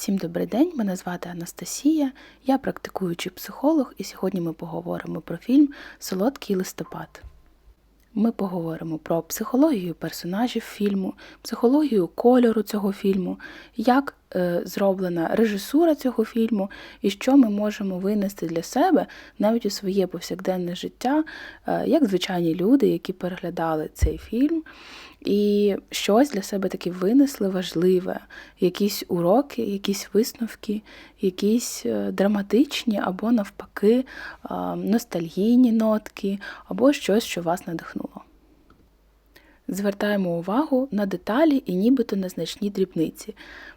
Всім добрий день, мене звати Анастасія, я практикуючий психолог, і сьогодні ми поговоримо про фільм Солодкий листопад. Ми поговоримо про психологію персонажів фільму, психологію кольору цього фільму, як е, зроблена режисура цього фільму і що ми можемо винести для себе навіть у своє повсякденне життя, е, як звичайні люди, які переглядали цей фільм, і щось для себе таки винесли важливе, якісь уроки, якісь висновки, якісь е, драматичні або навпаки ностальгійні нотки, або щось, що вас надихнуло. Звертаємо увагу на деталі і нібито незначні дрібниці.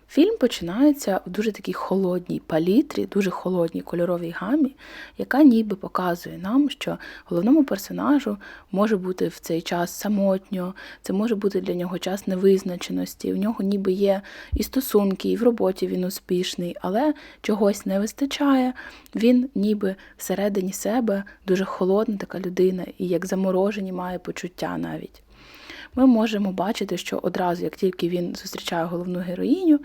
Фільм починається в дуже такій холодній палітрі, дуже холодній кольоровій гамі, яка ніби показує нам, що головному персонажу може бути в цей час самотньо, це може бути для нього час невизначеності. У нього ніби є і стосунки, і в роботі він успішний, але чогось не вистачає. Він ніби всередині себе дуже холодна така людина, і як заморожені має почуття навіть ми можемо бачити, що одразу, як тільки він зустрічає головну героїню,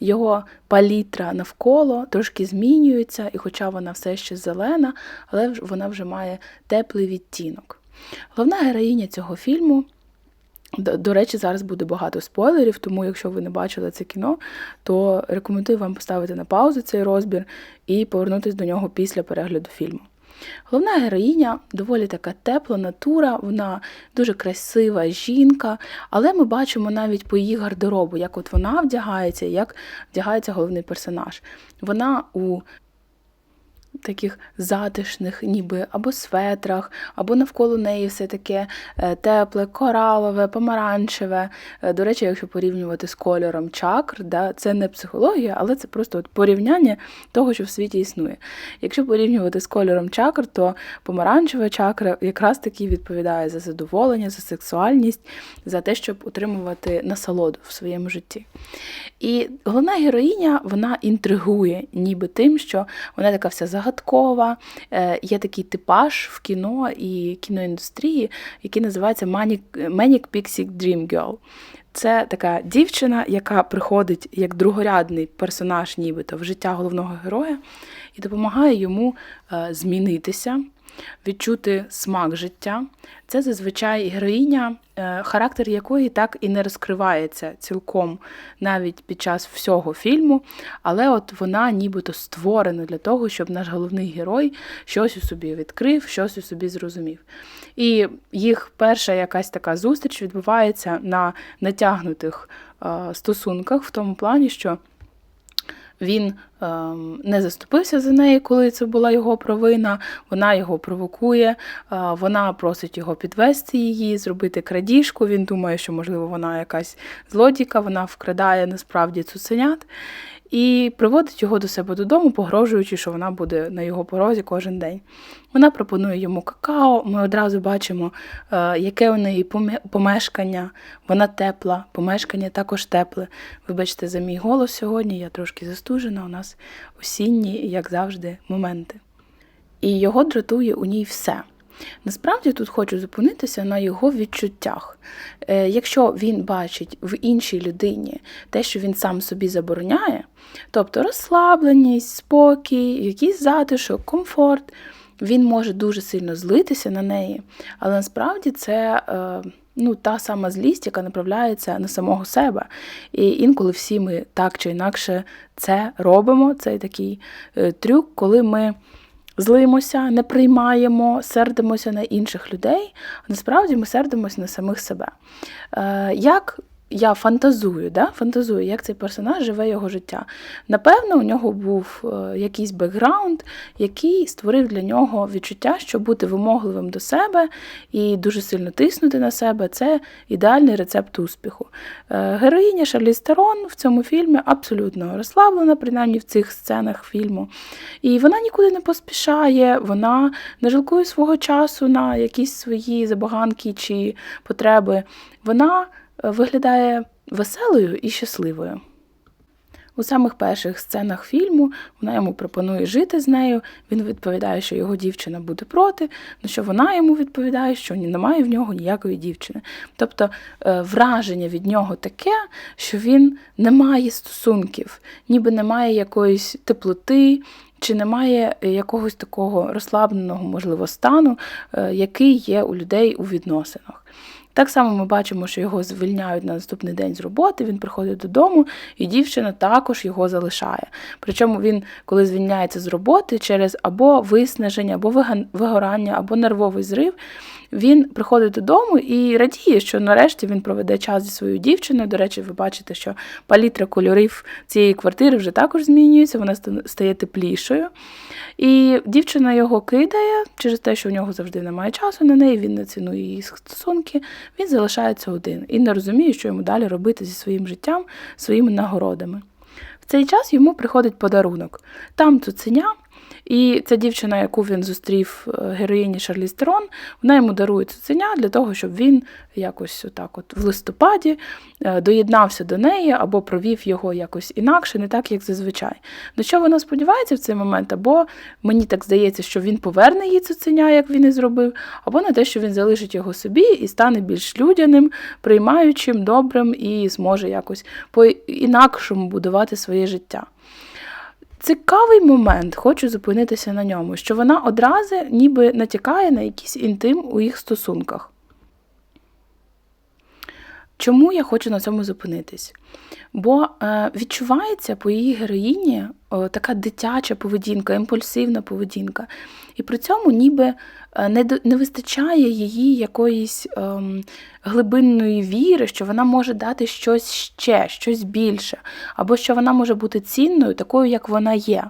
його палітра навколо трошки змінюється, і хоча вона все ще зелена, але вона вже має теплий відтінок. Головна героїня цього фільму. До, речі, зараз буде багато спойлерів, тому якщо ви не бачили це кіно, то рекомендую вам поставити на паузу цей розбір і повернутися до нього після перегляду фільму. Головна героїня доволі така тепла натура, вона дуже красива жінка, але ми бачимо навіть по її гардеробу, як от вона вдягається, як вдягається головний персонаж. Вона у таких затишних, ніби або светрах, або навколо неї все таке е, тепле, коралове, помаранчеве. Е, до речі, якщо порівнювати з кольором чакр, да, це не психологія, але це просто от порівняння того, що в світі існує. Якщо порівнювати з кольором чакр, то помаранчева чакра якраз таки відповідає за задоволення, за сексуальність, за те, щоб отримувати насолоду в своєму житті. І головна героїня вона інтригує, ніби тим, що вона така вся загадкова. Е, є такий типаж в кіно і кіноіндустрії, який називається Manic, Manic Pixie Dream Girl. Це така дівчина, яка приходить як другорядний персонаж, нібито в життя головного героя, і допомагає йому е, змінитися відчути смак життя. Це зазвичай героїня, е, характер якої так і не розкривається цілком навіть під час всього фільму, але от вона нібито створена для того, щоб наш головний герой щось у собі відкрив, щось у собі зрозумів. І їх перша якась така зустріч відбувається на натягнутих е, стосунках, в тому плані, що він не заступився за неї, коли це була його провина. Вона його провокує, е, вона просить його підвести її, зробити крадіжку. Він думає, що, можливо, вона якась злодійка, вона вкрадає насправді цуценят і приводить його до себе додому, погрожуючи, що вона буде на його порозі кожен день. Вона пропонує йому какао. Ми одразу бачимо, е, яке у неї помешкання. Вона тепла, помешкання також тепле. Вибачте, за мій голос сьогодні, я трошки застужена, у нас осінні, як завжди, моменти. І його дратує у ній все. Насправді тут хочу зупинитися на його відчуттях. Е, якщо він бачить в іншій людині те, що він сам собі забороняє, тобто розслабленість, спокій, якийсь затишок, комфорт, він може дуже сильно злитися на неї, але насправді це. Ну, та сама злість, яка направляється на самого себе. І інколи всі ми так чи інакше це робимо. Цей такий е, трюк, коли ми злимося, не приймаємо, сердимося на інших людей, насправді ми сердимося на самих себе. Е, як я фантазую, да? фантазую, як цей персонаж живе його життя. Напевно, у нього був е, якийсь бекграунд, який створив для нього відчуття, що бути вимогливим до себе і дуже сильно тиснути на себе це ідеальний рецепт успіху. Е, героїня Шарлі Стерон в цьому фільмі абсолютно розслаблена, принаймні в цих сценах фільму. І вона нікуди не поспішає, вона не жалкує свого часу на якісь свої забаганки чи потреби. Вона виглядає веселою і щасливою. У самих перших сценах фільму вона йому пропонує жити з нею. Він відповідає, що його дівчина буде проти, на що вона йому відповідає, що немає в нього ніякої дівчини. Тобто е, враження від нього таке, що він не має стосунків, ніби немає якоїсь теплоти. Чи немає якогось такого розслабленого, можливо, стану, е, який є у людей у відносинах? Так само ми бачимо, що його звільняють на наступний день з роботи, він приходить додому, і дівчина також його залишає. Причому він, коли звільняється з роботи, через або виснаження, або вигорання, або нервовий зрив, він приходить додому і радіє, що нарешті він проведе час зі своєю дівчиною. До речі, ви бачите, що палітра кольорів цієї квартири вже також змінюється, вона стає теплішою. І дівчина його кидає через те, що у нього завжди немає часу на неї, він не цінує її стосунки, він залишається один і не розуміє, що йому далі робити зі своїм життям, своїми нагородами. В цей час йому приходить подарунок. Там цуценя, і ця дівчина, яку він зустрів е, героїні Шарлі Стерон, вона йому дарує цуценя для того, щоб він якось отак от в листопаді е, доєднався до неї або провів його якось інакше, не так, як зазвичай. На що вона сподівається в цей момент, або мені так здається, що він поверне їй цуценя, як він і зробив, або на те, що він залишить його собі і стане більш людяним, приймаючим, добрим і зможе якось по-інакшому будувати своє життя. Цікавий момент, хочу зупинитися на ньому, що вона одразу ніби натякає на якийсь інтим у їх стосунках. Чому я хочу на цьому зупинитись? Бо е, відчувається по її героїні е, така дитяча поведінка, імпульсивна поведінка. І при цьому ніби е, не не вистачає її якоїсь е, глибинної віри, що вона може дати щось ще, щось більше, або що вона може бути цінною, такою, як вона є.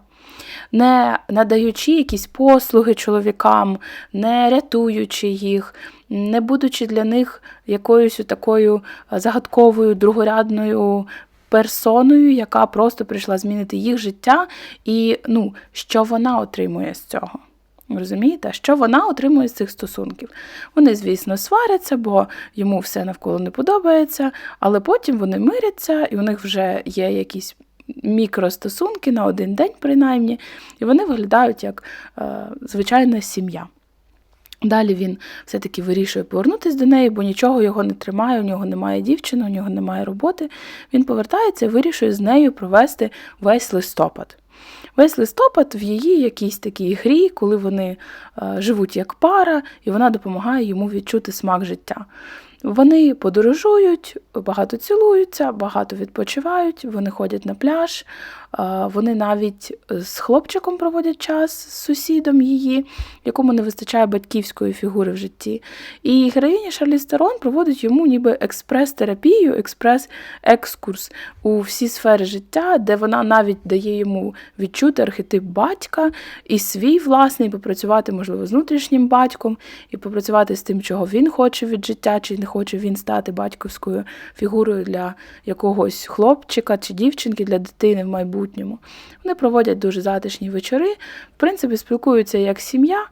Не надаючи якісь послуги чоловікам, не рятуючи їх, не будучи для них якоюсь такою е, загадковою другорядною персоною, яка просто прийшла змінити їх життя, і ну, що вона отримує з цього. Розумієте, що вона отримує з цих стосунків? Вони, звісно, сваряться, бо йому все навколо не подобається, але потім вони миряться, і у них вже є якісь мікростосунки на один день, принаймні, і вони виглядають як е, звичайна сім'я. Далі він все-таки вирішує повернутися до неї, бо нічого його не тримає, у нього немає дівчини, у нього немає роботи. Він повертається і вирішує з нею провести весь листопад. Весь листопад в її якійсь такій грі, коли вони е, живуть як пара, і вона допомагає йому відчути смак життя. Вони подорожують, багато цілуються, багато відпочивають, вони ходять на пляж, вони навіть з хлопчиком проводять час з сусідом її, якому не вистачає батьківської фігури в житті. І героїня Шарлі Стерон проводить йому ніби експрес-терапію, експрес-екскурс у всі сфери життя, де вона навіть дає йому відчути архетип батька і свій власний, попрацювати, можливо, з внутрішнім батьком, і попрацювати з тим, чого він хоче від життя, чи не хоче він стати батьківською фігурою для якогось хлопчика чи дівчинки, для дитини в майбутньому. Вони проводять дуже затишні вечори, в принципі, спілкуються як сім'я.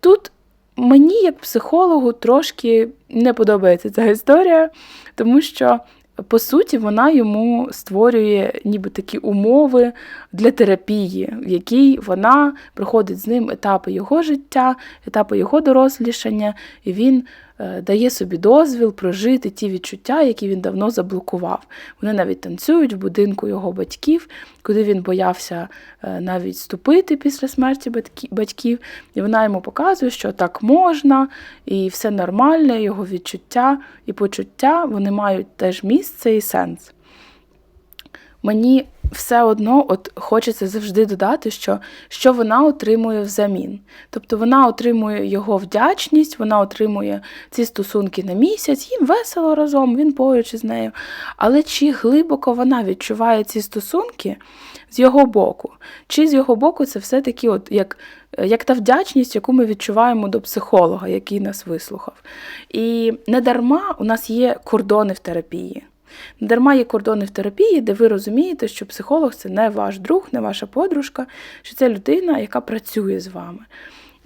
Тут мені, як психологу, трошки не подобається ця історія, тому що. По суті, вона йому створює ніби такі умови для терапії, в якій вона проходить з ним етапи його життя, етапи його дорослішання, і він дає собі дозвіл прожити ті відчуття, які він давно заблокував. Вони навіть танцюють в будинку його батьків, куди він боявся е, навіть ступити після смерті батьків. І вона йому показує, що так можна, і все нормальне, його відчуття і почуття вони мають теж місце і сенс. Мені все одно от хочеться завжди додати, що що вона отримує взамін. Тобто вона отримує його вдячність, вона отримує ці стосунки на місяць, їм весело разом, він поруч із нею. Але чи глибоко вона відчуває ці стосунки з його боку? Чи з його боку це все-таки от як як та вдячність, яку ми відчуваємо до психолога, який нас вислухав. І не дарма у нас є кордони в терапії. Дарма є кордони в терапії, де ви розумієте, що психолог це не ваш друг, не ваша подружка, що це людина, яка працює з вами.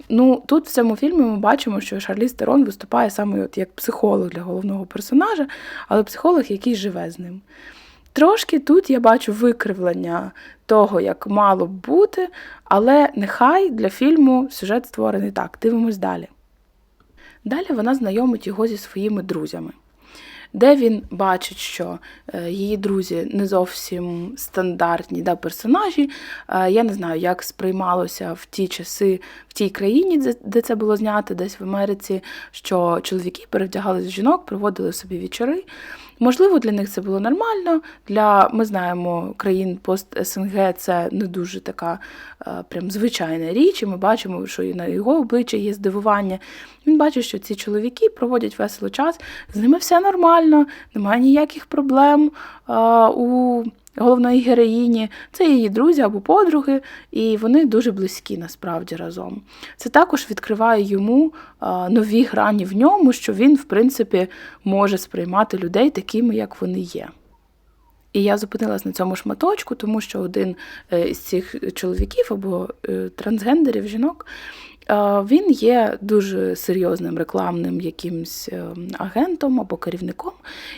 Ну, Тут в цьому фільмі ми бачимо, що Шарлі Стерон виступає саме от як психолог для головного персонажа, але психолог, який живе з ним. Трошки тут я бачу викривлення того, як мало б бути, але нехай для фільму сюжет створений так. Дивимось далі. Далі вона знайомить його зі своїми друзями, де він бачить, що е, її друзі не зовсім стандартні да, персонажі. Е, Я не знаю, як сприймалося в ті часи в тій країні, де- це було знято, десь в Америці, що чоловіки перевдягалися жінок, проводили собі вечори. Можливо, для них це було нормально. Для ми знаємо країн пост СНГ це не дуже така е, прям звичайна річ. І ми бачимо, що і на його обличчі є здивування. Він бачить, що ці чоловіки проводять весело час, з ними все нормально, немає ніяких проблем е, у головної героїні. Це її друзі або подруги, і вони дуже близькі насправді разом. Це також відкриває йому нові грані в ньому, що він, в принципі, може сприймати людей такими, як вони є. І я зупинилась на цьому шматочку, тому що один е, із цих чоловіків або е, трансгендерів жінок. Він є дуже серйозним рекламним якимсь е, агентом або керівником.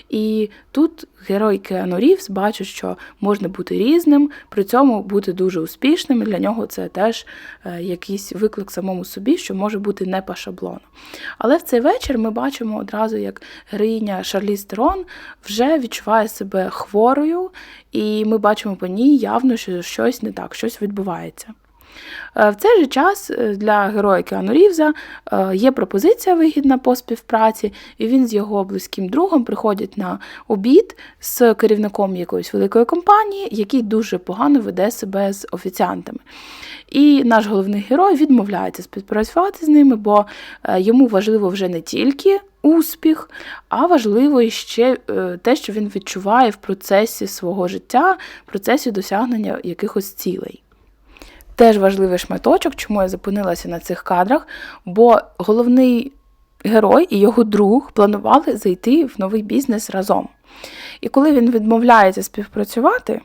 І тут герой Кеану Рівз бачить, що можна бути різним, при цьому бути дуже успішним. І для нього це теж е, якийсь виклик самому собі, що може бути не по шаблону. Але в цей вечір ми бачимо одразу, як героїня Шарліз Терон вже відчуває себе хворою, і ми бачимо по ній явно, що щось не так, щось відбувається. Е, В цей же час е, для героя Кіану Рівза е, є пропозиція вигідна по співпраці, і він з його близьким другом приходять на обід з керівником якоїсь великої компанії, який дуже погано веде себе з офіціантами. І наш головний герой відмовляється співпрацювати з ними, бо йому важливо вже не тільки успіх, а важливо ще те, що він відчуває в процесі свого життя, в процесі досягнення якихось цілей. Теж важливий шматочок, чому я зупинилася на цих кадрах, бо головний герой і його друг планували зайти в новий бізнес разом. І коли він відмовляється співпрацювати,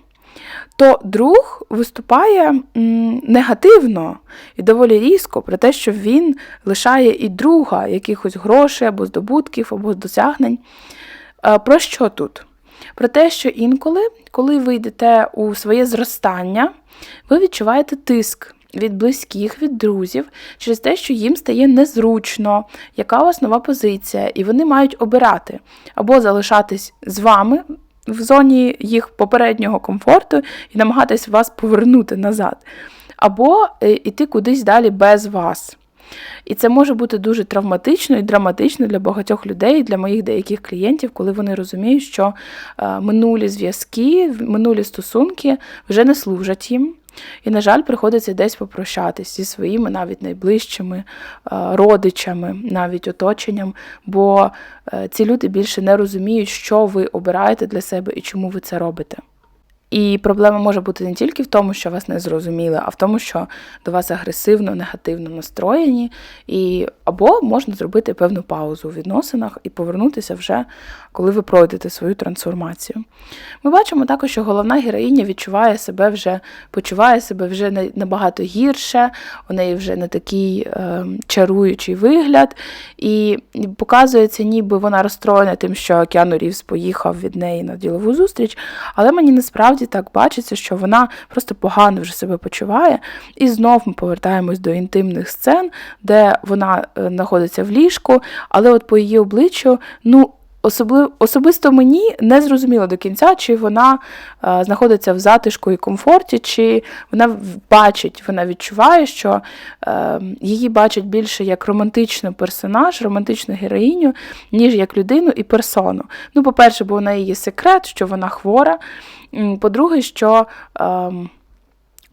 то друг виступає негативно і доволі різко про те, що він лишає і друга якихось грошей або здобутків, або досягнень. Про що тут? Про те, що інколи, коли ви йдете у своє зростання, ви відчуваєте тиск від близьких, від друзів через те, що їм стає незручно, яка у вас нова позиція, і вони мають обирати або залишатись з вами в зоні їх попереднього комфорту і намагатись вас повернути назад, або е, йти кудись далі без вас. І це може бути дуже травматично і драматично для багатьох людей, для моїх деяких клієнтів, коли вони розуміють, що е, минулі зв'язки, минулі стосунки вже не служать їм. І, на жаль, приходиться десь попрощатись зі своїми навіть найближчими е, родичами, навіть оточенням, бо е, ці люди більше не розуміють, що ви обираєте для себе і чому ви це робите. І проблема може бути не тільки в тому, що вас не зрозуміли, а в тому, що до вас агресивно, негативно настроєні, і або можна зробити певну паузу у відносинах і повернутися вже, коли ви пройдете свою трансформацію. Ми бачимо також, що головна героїня відчуває себе вже, почуває себе вже набагато гірше, у неї вже не такий е, чаруючий вигляд, і показується, ніби вона розстроєна тим, що Кіану Рівз поїхав від неї на ділову зустріч, але мені насправді так бачиться, що вона просто погано вже себе почуває. І знов ми повертаємось до інтимних сцен, де вона е, знаходиться в ліжку, але от по її обличчю, ну. Особливо особисто мені не зрозуміло до кінця, чи вона е, знаходиться в затишку і комфорті, чи вона бачить, вона відчуває, що е, її бачать більше як романтичний персонаж, романтичну героїню, ніж як людину і персону. Ну, по-перше, бо неї є секрет, що вона хвора. По-друге, що. ем,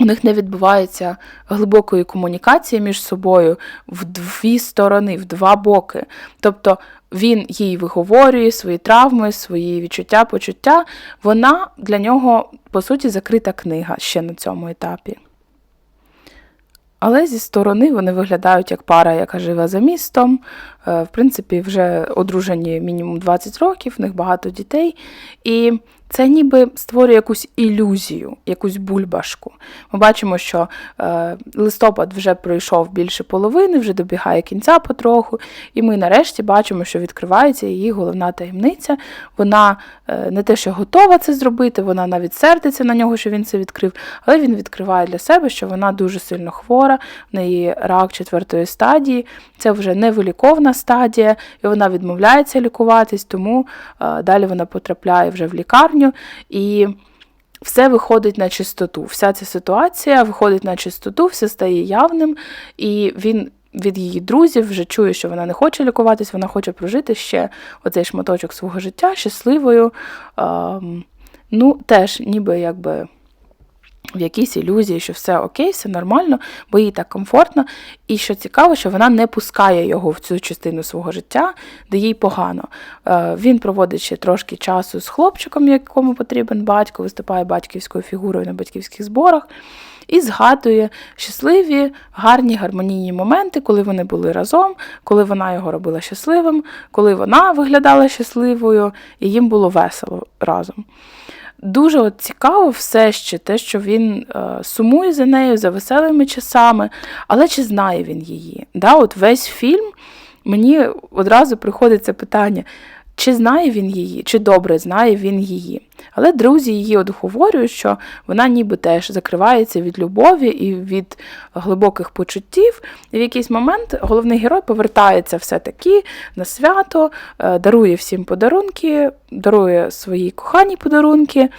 у них не відбувається глибокої комунікації між собою в дві сторони, в два боки. Тобто він їй виговорює свої травми, свої відчуття, почуття. Вона для нього, по суті, закрита книга ще на цьому етапі. Але зі сторони вони виглядають як пара, яка живе за містом. Е, В принципі, вже одружені мінімум 20 років, в них багато дітей. І це ніби створює якусь ілюзію, якусь бульбашку. Ми бачимо, що е, листопад вже пройшов більше половини, вже добігає кінця потроху, і ми нарешті бачимо, що відкривається її головна таємниця. Вона е, не те, що готова це зробити, вона навіть сердиться на нього, що він це відкрив, але він відкриває для себе, що вона дуже сильно хвора, в неї рак четвертої стадії, це вже невиліковна стадія, і вона відмовляється лікуватись, тому е, далі вона потрапляє вже в лікарню і. Все виходить на чистоту. Вся ця ситуація виходить на чистоту, все стає явним, і він від її друзів вже чує, що вона не хоче лікуватись, вона хоче прожити ще оцей шматочок свого життя щасливою. Ем, ну, теж ніби якби в якійсь ілюзії, що все окей, все нормально, бо їй так комфортно. І що цікаво, що вона не пускає його в цю частину свого життя, де їй погано. Е, Він проводить ще трошки часу з хлопчиком, якому потрібен батько, виступає батьківською фігурою на батьківських зборах. І згадує щасливі, гарні, гармонійні моменти, коли вони були разом, коли вона його робила щасливим, коли вона виглядала щасливою, і їм було весело разом. Дуже от цікаво все ще те, що він е, сумує за нею, за веселими часами, але чи знає він її? Да, от Весь фільм мені одразу приходить це питання, чи знає він її, чи добре знає він її. Але друзі її одговорюють, що вона ніби теж закривається від любові і від глибоких почуттів. І в якийсь момент головний герой повертається все-таки на свято, е, дарує всім подарунки, дарує свої кохані подарунки.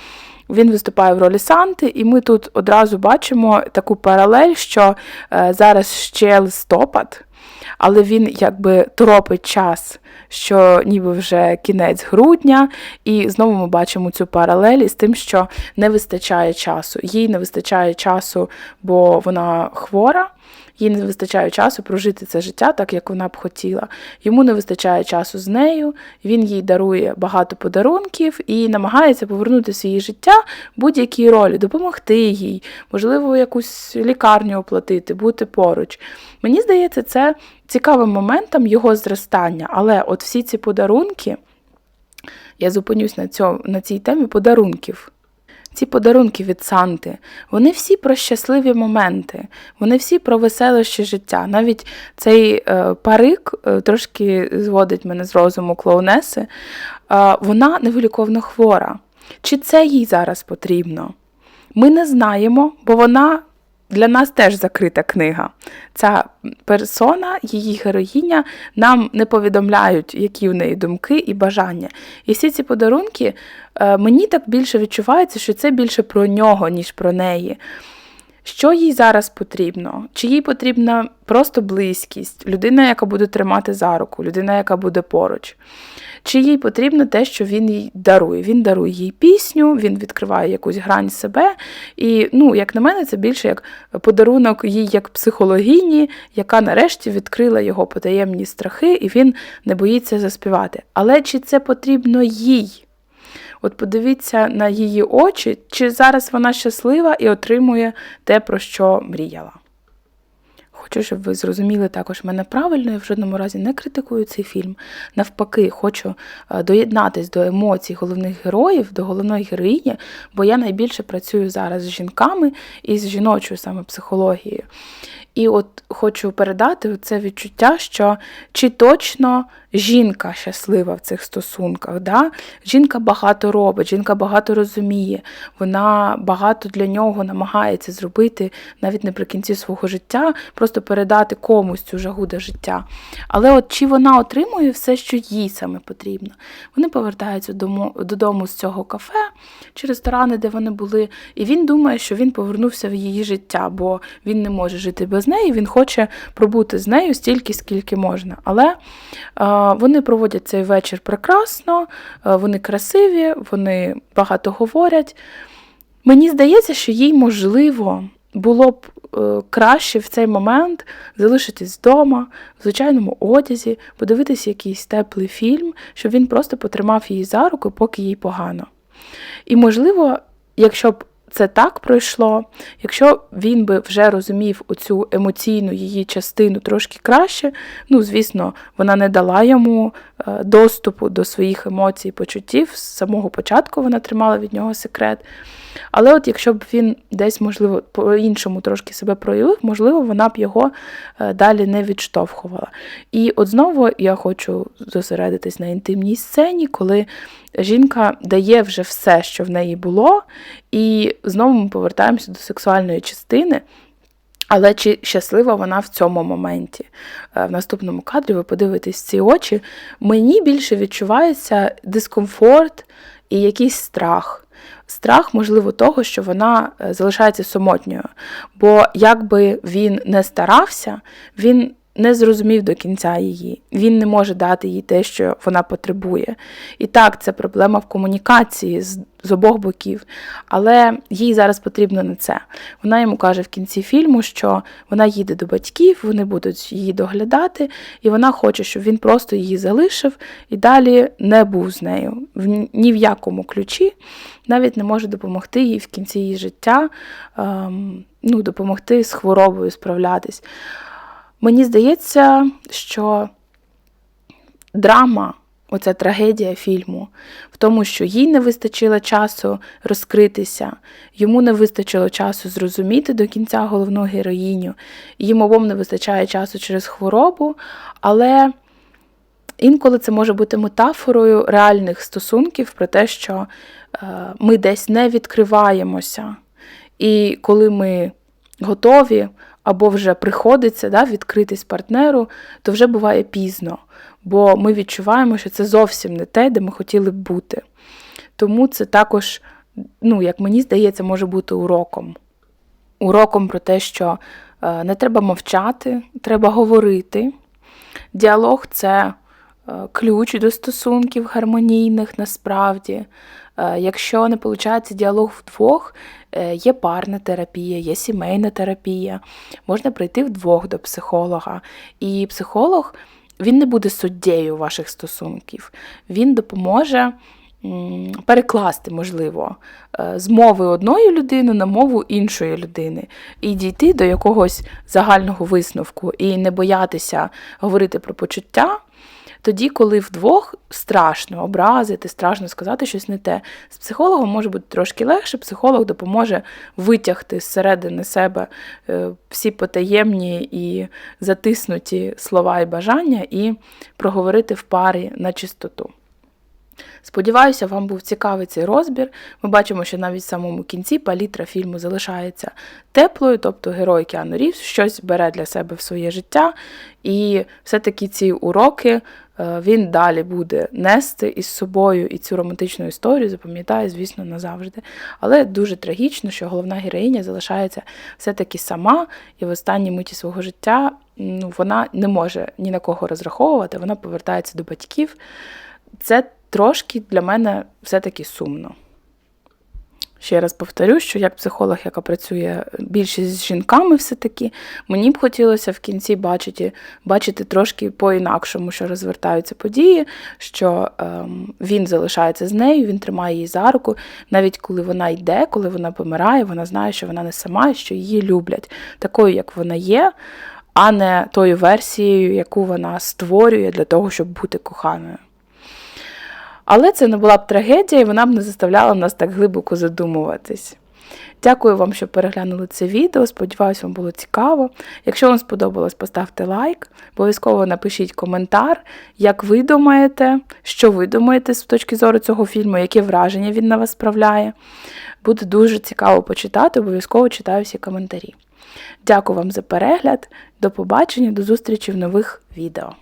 Він виступає в ролі Санти, і ми тут одразу бачимо таку паралель, що е, зараз ще листопад, але він якби торопить час що ніби вже кінець грудня, і знову ми бачимо цю паралель із тим, що не вистачає часу. Їй не вистачає часу, бо вона хвора. Їй не вистачає часу прожити це життя так, як вона б хотіла. Йому не вистачає часу з нею, він їй дарує багато подарунків і намагається повернути своє життя будь-якій ролі, допомогти їй, можливо, якусь лікарню оплатити, бути поруч. Мені здається, це цікавим моментом його зростання, але от всі ці подарунки, я зупинюсь на, цьому, на цій темі подарунків. Ці подарунки від Санти, вони всі про щасливі моменти, вони всі про веселище життя. Навіть цей е, парик е, трошки зводить мене з розуму клоунеси, е, вона невиліковно хвора. Чи це їй зараз потрібно? Ми не знаємо, бо вона для нас теж закрита книга. Ця персона, її героїня, нам не повідомляють, які в неї думки і бажання. І всі ці подарунки е, мені так більше відчувається, що це більше про нього, ніж про неї. Що їй зараз потрібно? Чи їй потрібна просто близькість, людина, яка буде тримати за руку, людина, яка буде поруч? Чи їй потрібно те, що він їй дарує? Він дарує їй пісню, він відкриває якусь грань себе. І, ну, як на мене, це більше як подарунок їй як психологіні, яка нарешті відкрила його потаємні страхи, і він не боїться заспівати. Але чи це потрібно їй? От подивіться на її очі, чи зараз вона щаслива і отримує те, про що мріяла. Хочу, щоб ви зрозуміли також мене правильно, я в жодному разі не критикую цей фільм. Навпаки, хочу е, доєднатись до емоцій головних героїв, до головної героїні, бо я найбільше працюю зараз з жінками і з жіночою саме психологією. І от хочу передати це відчуття, що чи точно жінка щаслива в цих стосунках. Да? Жінка багато робить, жінка багато розуміє, вона багато для нього намагається зробити навіть наприкінці свого життя, просто передати комусь цю жагу до життя. Але от чи вона отримує все, що їй саме потрібно? Вони повертаються додому з цього кафе чи ресторани, де вони були, і він думає, що він повернувся в її життя, бо він не може жити без неї, він хоче пробути з нею стільки, скільки можна. Але вони проводять цей вечір прекрасно, вони красиві, вони багато говорять. Мені здається, що їй можливо було б е, краще в цей момент залишитись вдома, в звичайному одязі, подивитися якийсь теплий фільм, щоб він просто потримав її за руку, поки їй погано. І, можливо, якщо б це так пройшло, якщо він би вже розумів оцю емоційну її частину трошки краще, ну, звісно, вона не дала йому доступу до своїх емоцій і почуттів. З самого початку вона тримала від нього секрет. Але от якщо б він десь, можливо, по-іншому трошки себе проявив, можливо, вона б його е, далі не відштовхувала. І от знову я хочу зосередитись на інтимній сцені, коли жінка дає вже все, що в неї було, і знову ми повертаємося до сексуальної частини. Але чи щаслива вона в цьому моменті? Е, В наступному кадрі ви подивитесь ці очі. Мені більше відчувається дискомфорт і якийсь страх. Страх, можливо, того, що вона е, залишається самотньою. Бо якби він не старався, він не зрозумів до кінця її. Він не може дати їй те, що вона потребує. І так, це проблема в комунікації з, з обох боків. Але їй зараз потрібно не це. Вона йому каже в кінці фільму, що вона їде до батьків, вони будуть її доглядати, і вона хоче, щоб він просто її залишив і далі не був з нею. В ні в якому ключі навіть не може допомогти їй в кінці її життя, ем, ну, допомогти з хворобою справлятись. Мені здається, що драма, оця трагедія фільму, в тому, що їй не вистачило часу розкритися, йому не вистачило часу зрозуміти до кінця головну героїню, їм обом не вистачає часу через хворобу, але інколи це може бути метафорою реальних стосунків про те, що е, ми десь не відкриваємося. І коли ми готові або вже приходиться да, відкритись партнеру, то вже буває пізно, бо ми відчуваємо, що це зовсім не те, де ми хотіли б бути. Тому це також, ну, як мені здається, може бути уроком. Уроком про те, що е, не треба мовчати, треба говорити. Діалог це е, ключ до стосунків гармонійних насправді. Е, Якщо не виходить діалог вдвох, е, є парна терапія, є сімейна терапія, можна прийти вдвох до психолога. І психолог він не буде суддєю ваших стосунків, він допоможе перекласти, можливо, е, з мови одної людини на мову іншої людини, і дійти до якогось загального висновку, і не боятися говорити про почуття. Тоді, коли вдвох страшно образити, страшно сказати щось не те. З психологом може бути трошки легше, психолог допоможе витягти зсередини себе е, всі потаємні і затиснуті слова і бажання і проговорити в парі на чистоту. Сподіваюся, вам був цікавий цей розбір. Ми бачимо, що навіть в самому кінці палітра фільму залишається теплою, тобто герой Кіану Рівз щось бере для себе в своє життя, і все-таки ці уроки е, він далі буде нести із собою і цю романтичну історію запам'ятає, звісно, назавжди. Але дуже трагічно, що головна героїня залишається все-таки сама, і в останній миті свого життя ну, вона не може ні на кого розраховувати, вона повертається до батьків. Це трошки для мене все-таки сумно. Ще раз повторю, що як психолог, яка працює більше з жінками, все-таки, мені б хотілося в кінці бачити бачити трошки по-інакшому, що розвертаються події, що ем, він залишається з нею, він тримає її за руку. Навіть коли вона йде, коли вона помирає, вона знає, що вона не сама, що її люблять, такою, як вона є, а не тою версією, яку вона створює для того, щоб бути коханою. Але це не була б трагедія, і вона б не заставляла нас так глибоко задумуватись. Дякую вам, що переглянули це відео. Сподіваюсь, вам було цікаво. Якщо вам сподобалось, поставте лайк. Обов'язково напишіть коментар, як ви думаєте, що ви думаєте з точки зору цього фільму, яке враження він на вас справляє. Буде дуже цікаво почитати, обов'язково читаю всі коментарі. Дякую вам за перегляд, до побачення, до зустрічі в нових відео.